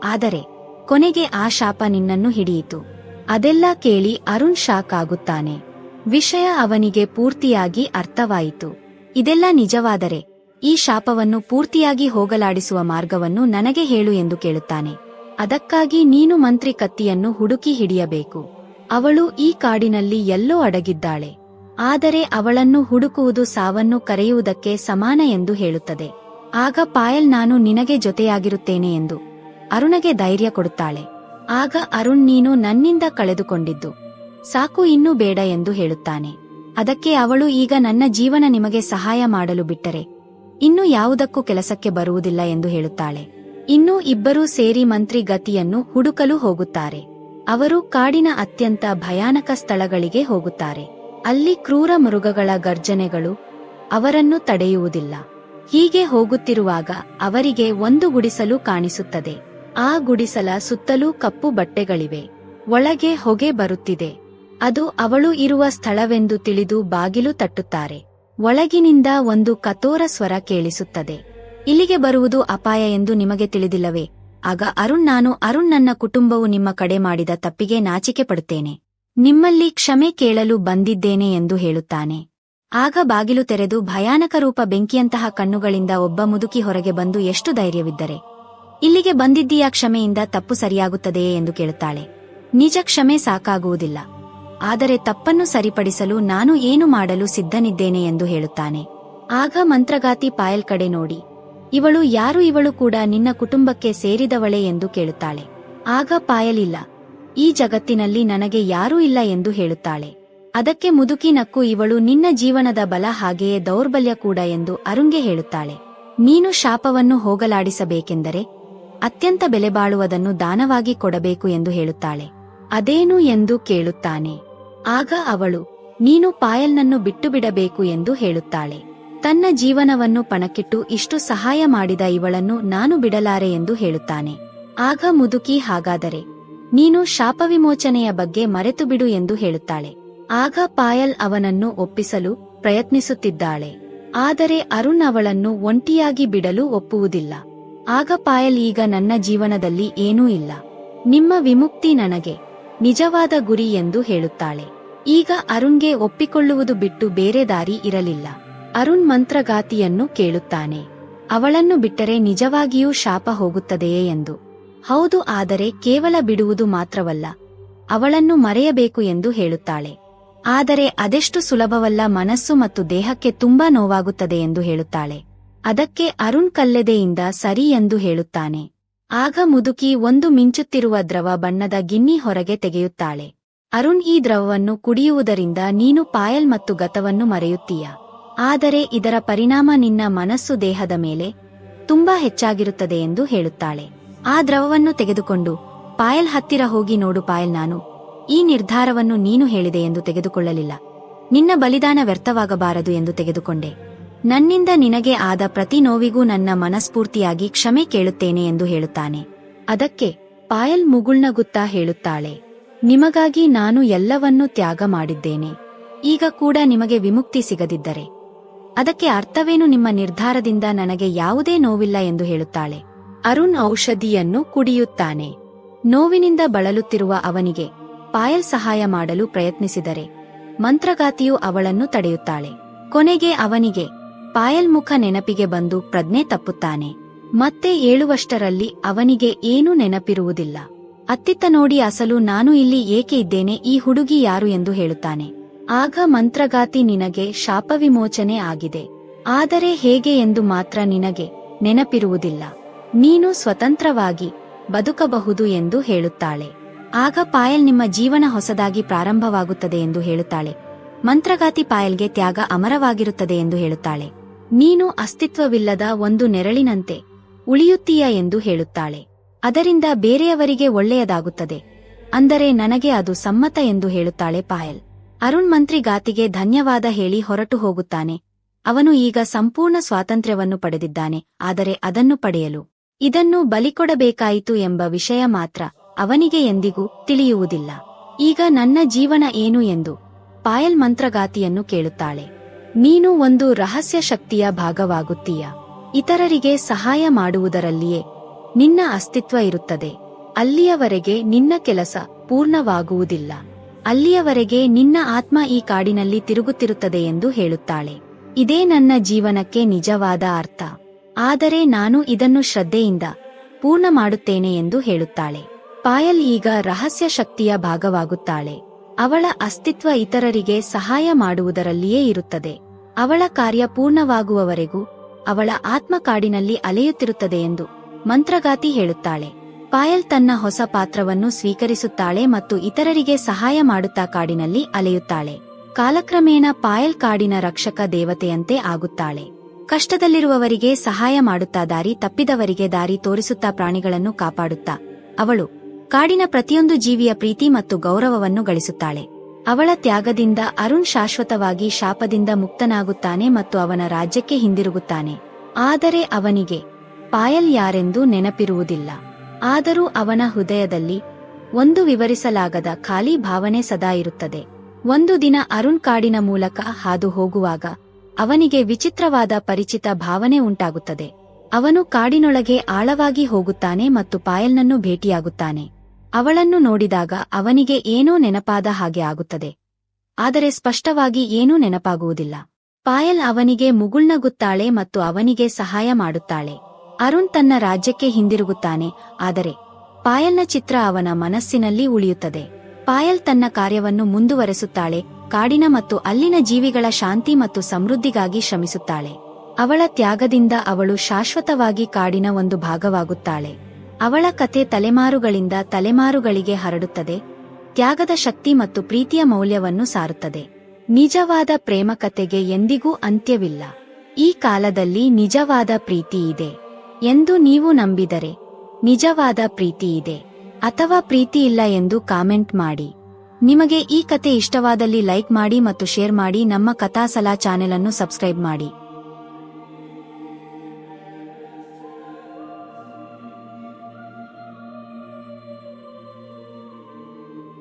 ಆದರೆ ಕೊನೆಗೆ ಆ ಶಾಪ ನಿನ್ನನ್ನು ಹಿಡಿಯಿತು. ಅದೆಲ್ಲ ಕೇಳಿ ಅರುಣ್ ಶಾಕ್ ಆಗುತ್ತಾನೆ. ವಿಷಯ ಅವನಿಗೆ ಪೂರ್ತಿಯಾಗಿ ಅರ್ಥವಾಯಿತು. ಇದೆಲ್ಲ ನಿಜವಾದರೆ, ಈ ಶಾಪವನ್ನು ಪೂರ್ತಿಯಾಗಿ ಹೋಗಲಾಡಿಸುವ ಮಾರ್ಗವನ್ನು ನನಗೆ ಹೇಳು ಎಂದು ಕೇಳುತ್ತಾನೆ. ಅದಕ್ಕಾಗಿ ನೀನು ಮಂತ್ರಿ ಕತ್ತಿಯನ್ನು ಹುಡುಕಿ ಹಿಡಿಯಬೇಕು. ಅವಳು ಈ ಕಾಡಿನಲ್ಲಿ ಎಲ್ಲೋ ಅಡಗಿದ್ದಾಳೆ. ಆದರೆ ಅವಳನ್ನು ಹುಡುಕುವುದು ಸಾವನ್ನು ಕರೆಯುವುದಕ್ಕೆ ಸಮಾನ ಎಂದು ಹೇಳುತ್ತದೆ. ಆಗ ಪಾಯಲ್ ನಾನು ನಿನಗೆ ಜೊತೆಯಾಗಿರುತ್ತೇನೆ ಎಂದು ಅರುಣಗೆ ಧೈರ್ಯ ಕೊಡುತ್ತಾಳೆ. ಆಗ ಅರುಣ್ ನೀನು ನನ್ನಿಂದ ಕಳೆದುಕೊಂಡಿದ್ದು. ಸಾಕು ಇನ್ನೂ ಬೇಡ ಎಂದು ಹೇಳುತ್ತಾನೆ. ಅದಕ್ಕೆ ಅವಳು ಈಗ ನನ್ನ ಜೀವನ ನಿಮಗೆ ಸಹಾಯ ಮಾಡಲು ಬಿಟ್ಟರೆ ಇನ್ನು ಯಾವುದಕ್ಕೂ ಕೆಲಸಕ್ಕೆ ಬರುವುದಿಲ್ಲ ಎಂದು ಹೇಳುತ್ತಾಳೆ. ಇನ್ನೂ ಇಬ್ಬರೂ ಸೇರಿ ಮಂತ್ರಿ ಗತಿಯನ್ನು ಹುಡುಕಲು ಹೋಗುತ್ತಾರೆ. ಅವರು ಕಾಡಿನ ಅತ್ಯಂತ ಭಯಾನಕ ಸ್ಥಳಗಳಿಗೆ ಹೋಗುತ್ತಾರೆ. ಅಲ್ಲಿ ಕ್ರೂರ ಮೃಗಗಳ ಗರ್ಜನೆಗಳು ಅವರನ್ನು ತಡೆಯುವುದಿಲ್ಲ. ಹೀಗೆ ಹೋಗುತ್ತಿರುವಾಗ ಅವರಿಗೆ ಒಂದು ಗುಡಿಸಲು ಕಾಣಿಸುತ್ತದೆ. ಆ ಗುಡಿಸಲ ಸುತ್ತಲೂ ಕಪ್ಪು ಬಟ್ಟೆಗಳಿವೆ. ಒಳಗೆ ಹೊಗೆ ಬರುತ್ತಿದೆ. ಅದು ಅವಳು ಇರುವ ಸ್ಥಳವೆಂದು ತಿಳಿದು ಬಾಗಿಲು ತಟ್ಟುತ್ತಾರೆ. ಒಳಗಿನಿಂದ ಒಂದು ಕತೋರ ಸ್ವರ ಕೇಳಿಸುತ್ತದೆ. ಇಲ್ಲಿಗೆ ಬರುವುದು ಅಪಾಯ ಎಂದು ನಿಮಗೆ ತಿಳಿದಿಲ್ಲವೇ? ಆಗ ಅರುಣ್, ನಾನು ಅರುಣ್ ನನ್ನ ಕುಟುಂಬವು ನಿಮ್ಮ ಕಡೆ ಮಾಡಿದ ತಪ್ಪಿಗೆ ನಾಚಿಕೆ ಪಡುತ್ತೇನೆ. ನಿಮ್ಮಲ್ಲಿ ಕ್ಷಮೆ ಕೇಳಲು ಬಂದಿದ್ದೇನೆ ಎಂದು ಹೇಳುತ್ತಾನೆ. ಆಗ ಬಾಗಿಲು ತೆರೆದು ಭಯಾನಕ ರೂಪ ಬೆಂಕಿಯಂತಹ ಕಣ್ಣುಗಳಿಂದ ಒಬ್ಬ ಮುದುಕಿ ಹೊರಗೆ ಬಂದು ಎಷ್ಟು ಧೈರ್ಯವಿದ್ದರೆ? ಇಲ್ಲಿಗೆ ಬಂದಿದ್ದೀಯಾ ಕ್ಷಮೆಯಿಂದ ತಪ್ಪು ಸರಿಯಾಗುತ್ತದೆಯೇ ಎಂದು ಕೇಳುತ್ತಾಳೆ. ನಿಜ ಕ್ಷಮೆ ಸಾಕಾಗುವುದಿಲ್ಲ. ಆದರೆ ತಪ್ಪನ್ನು ಸರಿಪಡಿಸಲು ನಾನು ಏನು ಮಾಡಲು ಸಿದ್ಧನಿದ್ದೇನೆ ಎಂದು ಹೇಳುತ್ತಾನೆ. ಆಗ ಮಂತ್ರಗಾತಿ ಪಾಯಲ್ ಕಡೆ ನೋಡಿ. ಇವಳು ಯಾರು ಇವಳು ಕೂಡ ನಿನ್ನ ಕುಟುಂಬಕ್ಕೆ ಸೇರಿದವಳೆ ಎಂದು ಕೇಳುತ್ತಾಳೆ. ಆಗ ಪಾಯಲಿಲ್ಲ ಈ ಜಗತ್ತಿನಲ್ಲಿ ನನಗೆ ಯಾರೂ ಇಲ್ಲ ಎಂದು ಹೇಳುತ್ತಾಳೆ. ಅದಕ್ಕೆ ಮುದುಕಿ ನಕ್ಕು ಇವಳು ನಿನ್ನ ಜೀವನದ ಬಲ ಹಾಗೆಯೇ ದೌರ್ಬಲ್ಯ ಕೂಡ ಎಂದು ಅರುಂಗೆ ಹೇಳುತ್ತಾಳೆ. ನೀನು ಶಾಪವನ್ನು ಹೋಗಲಾಡಿಸಬೇಕೆಂದರೆ ಅತ್ಯಂತ ಬೆಲೆಬಾಳುವುದನ್ನು ದಾನವಾಗಿ ಕೊಡಬೇಕು ಎಂದು ಹೇಳುತ್ತಾಳೆ. ಅದೇನು ಎಂದು ಕೇಳುತ್ತಾನೆ. ಆಗ ಅವಳು, ನೀನು ಪಾಯಲ್ನನ್ನು ಬಿಟ್ಟು ಬಿಡಬೇಕು ಎಂದು ಹೇಳುತ್ತಾಳೆ. ತನ್ನ ಜೀವನವನ್ನು ಪಣಕ್ಕಿಟ್ಟು ಇಷ್ಟು ಸಹಾಯ ಮಾಡಿದ ಇವಳನ್ನು ನಾನು ಬಿಡಲಾರೆ ಎಂದು ಹೇಳುತ್ತಾನೆ. ಆಗ ಮುದುಕಿ ಹಾಗಾದರೆ, ನೀನು ಶಾಪವಿಮೋಚನೆಯ ಬಗ್ಗೆ ಮರೆತು ಬಿಡು ಎಂದು ಹೇಳುತ್ತಾಳೆ. ಆಗ ಪಾಯಲ್ ಅವನನ್ನು ಒಪ್ಪಿಸಲು ಪ್ರಯತ್ನಿಸುತ್ತಿದ್ದಾಳೆ. ಆದರೆ ಅರುಣ್ ಅವಳನ್ನು ಒಂಟಿಯಾಗಿ ಬಿಡಲು ಒಪ್ಪುವುದಿಲ್ಲ. ಆಗ ಪಾಯಲ್, ಈಗ ನನ್ನ ಜೀವನದಲ್ಲಿ ಏನೂ ಇಲ್ಲ. ನಿಮ್ಮ ವಿಮುಕ್ತಿ ನನಗೆ ನಿಜವಾದ ಗುರಿ ಎಂದು ಹೇಳುತ್ತಾಳೆ. ಈಗ ಅರುಣ್ಗೆ ಒಪ್ಪಿಕೊಳ್ಳುವುದು ಬಿಟ್ಟು ಬೇರೆ ದಾರಿ ಇರಲಿಲ್ಲ. ಅರುಣ್ ಮಂತ್ರಗಾತಿಯನ್ನು ಕೇಳುತ್ತಾನೆ. ಅವಳನ್ನು ಬಿಟ್ಟರೆ ನಿಜವಾಗಿಯೂ ಶಾಪ ಹೋಗುತ್ತದೆಯೇ ಎಂದು. ಹೌದು, ಆದರೆ ಕೇವಲ ಬಿಡುವುದು ಮಾತ್ರವಲ್ಲ. ಅವಳನ್ನು ಮರೆಯಬೇಕು ಎಂದು ಹೇಳುತ್ತಾಳೆ. ಆದರೆ ಅದೆಷ್ಟು ಸುಲಭವಲ್ಲ ಮನಸ್ಸು ಮತ್ತು ದೇಹಕ್ಕೆ ತುಂಬಾ ನೋವಾಗುತ್ತದೆ ಎಂದು ಹೇಳುತ್ತಾಳೆ. ಅದಕ್ಕೆ ಅರುಣ್ ಕಲ್ಲೆದೆಯಿಂದ ಸರಿ ಎಂದು ಹೇಳುತ್ತಾನೆ. ಆಗ ಮುದುಕಿ ಒಂದು ಮಿಂಚುತ್ತಿರುವ ದ್ರವ ಬಣ್ಣದ ಗಿನ್ನಿ ಹೊರಗೆ ತೆಗೆಯುತ್ತಾಳೆ. ಅರುಣ್ ಈ ದ್ರವವನ್ನು ಕುಡಿಯುವುದರಿಂದ ನೀನು ಪಾಯಲ್ ಮತ್ತು ಗತವನ್ನು ಮರೆಯುತ್ತೀಯ. ಆದರೆ ಇದರ ಪರಿಣಾಮ ನಿನ್ನ ಮನಸ್ಸು ದೇಹದ ಮೇಲೆ ತುಂಬಾ ಹೆಚ್ಚಾಗಿರುತ್ತದೆ ಎಂದು ಹೇಳುತ್ತಾಳೆ. ಆ ದ್ರವವನ್ನು ತೆಗೆದುಕೊಂಡು ಪಾಯಲ್ ಹತ್ತಿರ ಹೋಗಿ ನೋಡು ಪಾಯಲ್ ನಾನು ಈ ನಿರ್ಧಾರವನ್ನು ನೀನು ಹೇಳಿದೆ ಎಂದು ತೆಗೆದುಕೊಳ್ಳಲಿಲ್ಲ. ನಿನ್ನ ಬಲಿದಾನ ವ್ಯರ್ಥವಾಗಬಾರದು ಎಂದು ತೆಗೆದುಕೊಂಡೆ. ನನ್ನಿಂದ ನಿನಗೆ ಆದ ಪ್ರತಿ ನೋವಿಗೂ ನನ್ನ ಮನಸ್ಫೂರ್ತಿಯಾಗಿ ಕ್ಷಮೆ ಕೇಳುತ್ತೇನೆ ಎಂದು ಹೇಳುತ್ತಾನೆ. ಅದಕ್ಕೆ ಪಾಯಲ್ ಮುಗುಳ್ನಗುತ್ತಾ ಹೇಳುತ್ತಾಳೆ. ನಿಮಗಾಗಿ ನಾನು ಎಲ್ಲವನ್ನೂ ತ್ಯಾಗ ಮಾಡಿದ್ದೇನೆ. ಈಗ ಕೂಡ ನಿಮಗೆ ವಿಮುಕ್ತಿ ಸಿಗದಿದ್ದರೆ. ಅದಕ್ಕೆ ಅರ್ಥವೇನು? ನಿಮ್ಮ ನಿರ್ಧಾರದಿಂದ ನನಗೆ ಯಾವುದೇ ನೋವಿಲ್ಲ ಎಂದು ಹೇಳುತ್ತಾಳೆ. ಅರುಣ್ ಔಷಧಿಯನ್ನು ಕುಡಿಯುತ್ತಾನೆ. ನೋವಿನಿಂದ ಬಳಲುತ್ತಿರುವ ಅವನಿಗೆ ಪಾಯಲ್ ಸಹಾಯ ಮಾಡಲು ಪ್ರಯತ್ನಿಸಿದರೆ ಮಂತ್ರಗಾತಿಯು ಅವಳನ್ನು ತಡೆಯುತ್ತಾಳೆ. ಕೊನೆಗೆ ಅವನಿಗೆ ಪಾಯಲ್ ಮುಖ ನೆನಪಿಗೆ ಬಂದು ಪ್ರಜ್ಞೆ ತಪ್ಪುತ್ತಾನೆ. ಮತ್ತೆ ಏಳುವಷ್ಟರಲ್ಲಿ ಅವನಿಗೆ ಏನೂ ನೆನಪಿರುವುದಿಲ್ಲ. ಅತ್ತಿತ್ತ ನೋಡಿ ಅಸಲು ನಾನು ಇಲ್ಲಿ ಏಕೆ ಇದ್ದೇನೆ ಈ ಹುಡುಗಿ ಯಾರು ಎಂದು ಹೇಳುತ್ತಾನೆ. ಆಗ ಮಂತ್ರಗಾತಿ ನಿನಗೆ ಶಾಪವಿಮೋಚನೆ ಆಗಿದೆ. ಆದರೆ ಹೇಗೆ ಎಂದು ಮಾತ್ರ ನಿನಗೆ ನೆನಪಿರುವುದಿಲ್ಲ. ನೀನು ಸ್ವತಂತ್ರವಾಗಿ ಬದುಕಬಹುದು ಎಂದು ಹೇಳುತ್ತಾಳೆ. ಆಗ ಪಾಯಲ್ ನಿಮ್ಮ ಜೀವನ ಹೊಸದಾಗಿ ಪ್ರಾರಂಭವಾಗುತ್ತದೆ ಎಂದು ಹೇಳುತ್ತಾಳೆ. ಮಂತ್ರಗಾತಿ ಪಾಯಲ್ಗೆ ತ್ಯಾಗ ಅಮರವಾಗಿರುತ್ತದೆ ಎಂದು ಹೇಳುತ್ತಾಳೆ. ನೀನು ಅಸ್ತಿತ್ವವಿಲ್ಲದ ಒಂದು ನೆರಳಿನಂತೆ ಉಳಿಯುತ್ತೀಯ ಎಂದು ಹೇಳುತ್ತಾಳೆ. ಅದರಿಂದ ಬೇರೆಯವರಿಗೆ ಒಳ್ಳೆಯದಾಗುತ್ತದೆ. ಅಂದರೆ ನನಗೆ ಅದು ಸಮ್ಮತ ಎಂದು ಹೇಳುತ್ತಾಳೆ ಪಾಯಲ್. ಅರುಣ್ ಮಂತ್ರಿ ಗಾತಿಗೆ ಧನ್ಯವಾದ ಹೇಳಿ ಹೊರಟು ಹೋಗುತ್ತಾನೆ. ಅವನು ಈಗ ಸಂಪೂರ್ಣ ಸ್ವಾತಂತ್ರ್ಯವನ್ನು ಪಡೆದಿದ್ದಾನೆ, ಆದರೆ ಅದನ್ನು ಪಡೆಯಲು. ಇದನ್ನು ಬಲಿಕೊಡಬೇಕಾಯಿತು ಎಂಬ ವಿಷಯ ಮಾತ್ರ ಅವನಿಗೆ ಎಂದಿಗೂ ತಿಳಿಯುವುದಿಲ್ಲ. ಈಗ ನನ್ನ ಜೀವನ ಏನು ಎಂದು ಪಾಯಲ್ ಮಂತ್ರಗಾತಿಯನ್ನು ಕೇಳುತ್ತಾಳೆ. ನೀನು ಒಂದು ರಹಸ್ಯ ಶಕ್ತಿಯ ಭಾಗವಾಗುತ್ತೀಯ. ಇತರರಿಗೆ ಸಹಾಯ ಮಾಡುವುದರಲ್ಲಿಯೇ ನಿನ್ನ ಅಸ್ತಿತ್ವ ಇರುತ್ತದೆ. ಅಲ್ಲಿಯವರೆಗೆ ನಿನ್ನ ಕೆಲಸ ಪೂರ್ಣವಾಗುವುದಿಲ್ಲ. ಅಲ್ಲಿಯವರೆಗೆ ನಿನ್ನ ಆತ್ಮ ಈ ಕಾಡಿನಲ್ಲಿ ತಿರುಗುತ್ತಿರುತ್ತದೆ ಎಂದು ಹೇಳುತ್ತಾಳೆ. ಇದೇ ನನ್ನ ಜೀವನಕ್ಕೆ ನಿಜವಾದ ಅರ್ಥ. ಆದರೆ ನಾನು ಇದನ್ನು ಶ್ರದ್ಧೆಯಿಂದ ಪೂರ್ಣ ಮಾಡುತ್ತೇನೆ ಎಂದು ಹೇಳುತ್ತಾಳೆ. ಪಾಯಲ್ ಈಗ ರಹಸ್ಯ ಶಕ್ತಿಯ ಭಾಗವಾಗುತ್ತಾಳೆ. ಅವಳ ಅಸ್ತಿತ್ವ ಇತರರಿಗೆ ಸಹಾಯ ಮಾಡುವುದರಲ್ಲಿಯೇ ಇರುತ್ತದೆ. ಅವಳ ಕಾರ್ಯ ಪೂರ್ಣವಾಗುವವರೆಗೂ ಅವಳ ಆತ್ಮ ಕಾಡಿನಲ್ಲಿ ಅಲೆಯುತ್ತಿರುತ್ತದೆ ಎಂದು ಮಂತ್ರಗಾತಿ ಹೇಳುತ್ತಾಳೆ. ಪಾಯಲ್ ತನ್ನ ಹೊಸ ಪಾತ್ರವನ್ನು ಸ್ವೀಕರಿಸುತ್ತಾಳೆ ಮತ್ತು ಇತರರಿಗೆ ಸಹಾಯ ಮಾಡುತ್ತಾ ಕಾಡಿನಲ್ಲಿ ಅಲೆಯುತ್ತಾಳೆ. ಕಾಲಕ್ರಮೇಣ ಪಾಯಲ್ ಕಾಡಿನ ರಕ್ಷಕ ದೇವತೆಯಂತೆ ಆಗುತ್ತಾಳೆ. ಕಷ್ಟದಲ್ಲಿರುವವರಿಗೆ ಸಹಾಯ ಮಾಡುತ್ತಾ ದಾರಿ ತಪ್ಪಿದವರಿಗೆ ದಾರಿ ತೋರಿಸುತ್ತಾ ಪ್ರಾಣಿಗಳನ್ನು ಕಾಪಾಡುತ್ತಾ ಅವಳು ಕಾಡಿನ ಪ್ರತಿಯೊಂದು ಜೀವಿಯ ಪ್ರೀತಿ ಮತ್ತು ಗೌರವವನ್ನು ಗಳಿಸುತ್ತಾಳೆ. ಅವಳ ತ್ಯಾಗದಿಂದ ಅರುಣ್ ಶಾಶ್ವತವಾಗಿ ಶಾಪದಿಂದ ಮುಕ್ತನಾಗುತ್ತಾನೆ ಮತ್ತು ಅವನ ರಾಜ್ಯಕ್ಕೆ ಹಿಂದಿರುಗುತ್ತಾನೆ. ಆದರೆ ಅವನಿಗೆ ಪಾಯಲ್ ಯಾರೆಂದು ನೆನಪಿರುವುದಿಲ್ಲ. ಆದರೂ ಅವನ ಹೃದಯದಲ್ಲಿ ಒಂದು ವಿವರಿಸಲಾಗದ ಖಾಲಿ ಭಾವನೆ ಸದಾ ಇರುತ್ತದೆ. ಒಂದು ದಿನ ಅರುಣ್ ಕಾಡಿನ ಮೂಲಕ ಹಾದು ಹೋಗುವಾಗ ಅವನಿಗೆ ವಿಚಿತ್ರವಾದ ಪರಿಚಿತ ಭಾವನೆ ಉಂಟಾಗುತ್ತದೆ. ಅವನು ಕಾಡಿನೊಳಗೆ ಆಳವಾಗಿ ಹೋಗುತ್ತಾನೆ ಮತ್ತು ಪಾಯಲ್ನನ್ನು ಭೇಟಿಯಾಗುತ್ತಾನೆ. ಅವಳನ್ನು ನೋಡಿದಾಗ ಅವನಿಗೆ ಏನೋ ನೆನಪಾದ ಹಾಗೆ ಆಗುತ್ತದೆ. ಆದರೆ ಸ್ಪಷ್ಟವಾಗಿ ಏನೂ ನೆನಪಾಗುವುದಿಲ್ಲ. ಪಾಯಲ್ ಅವನಿಗೆ ಮುಗುಳ್ನಗುತ್ತಾಳೆ ಮತ್ತು ಅವನಿಗೆ ಸಹಾಯ ಮಾಡುತ್ತಾಳೆ. ಅರುಣ್ ತನ್ನ ರಾಜ್ಯಕ್ಕೆ ಹಿಂದಿರುಗುತ್ತಾನೆ, ಆದರೆ ಪಾಯಲ್ನ ಚಿತ್ರ ಅವನ ಮನಸ್ಸಿನಲ್ಲಿ ಉಳಿಯುತ್ತದೆ. ಪಾಯಲ್ ತನ್ನ ಕಾರ್ಯವನ್ನು ಮುಂದುವರೆಸುತ್ತಾಳೆ, ಕಾಡಿನ ಮತ್ತು ಅಲ್ಲಿನ ಜೀವಿಗಳ ಶಾಂತಿ ಮತ್ತು ಸಮೃದ್ಧಿಗಾಗಿ ಶ್ರಮಿಸುತ್ತಾಳೆ. ಅವಳ ತ್ಯಾಗದಿಂದ ಅವಳು ಶಾಶ್ವತವಾಗಿ ಕಾಡಿನ ಒಂದು ಭಾಗವಾಗುತ್ತಾಳೆ. ಅವಳ ಕಥೆ ತಲೆಮಾರುಗಳಿಂದ ತಲೆಮಾರುಗಳಿಗೆ ಹರಡುತ್ತದೆ, ತ್ಯಾಗದ ಶಕ್ತಿ ಮತ್ತು ಪ್ರೀತಿಯ ಮೌಲ್ಯವನ್ನು ಸಾರುತ್ತದೆ. ನಿಜವಾದ ಪ್ರೇಮ ಕಥೆಗೆ ಎಂದಿಗೂ ಅಂತ್ಯವಿಲ್ಲ. ಈ ಕಾಲದಲ್ಲಿ ನಿಜವಾದ ಪ್ರೀತಿ ಇದೆ. ಎಂದು ನೀವು ನಂಬಿದರೆ ನಿಜವಾದ ಪ್ರೀತಿ ಇದೆ. ಅಥವಾ ಪ್ರೀತಿ ಇಲ್ಲ ಎಂದು ಕಾಮೆಂಟ್ ಮಾಡಿ. ನಿಮಗೆ ಈ ಕತೆ ಇಷ್ಟವಾದಲ್ಲಿ ಲೈಕ್ ಮಾಡಿ ಮತ್ತು ಶೇರ್ ಮಾಡಿ. ನಮ್ಮ ಕಥಾಸಲಾ ಚಾನೆಲ್ ಅನ್ನು ಸಬ್ಸ್ಕ್ರೈಬ್ ಮಾಡಿ.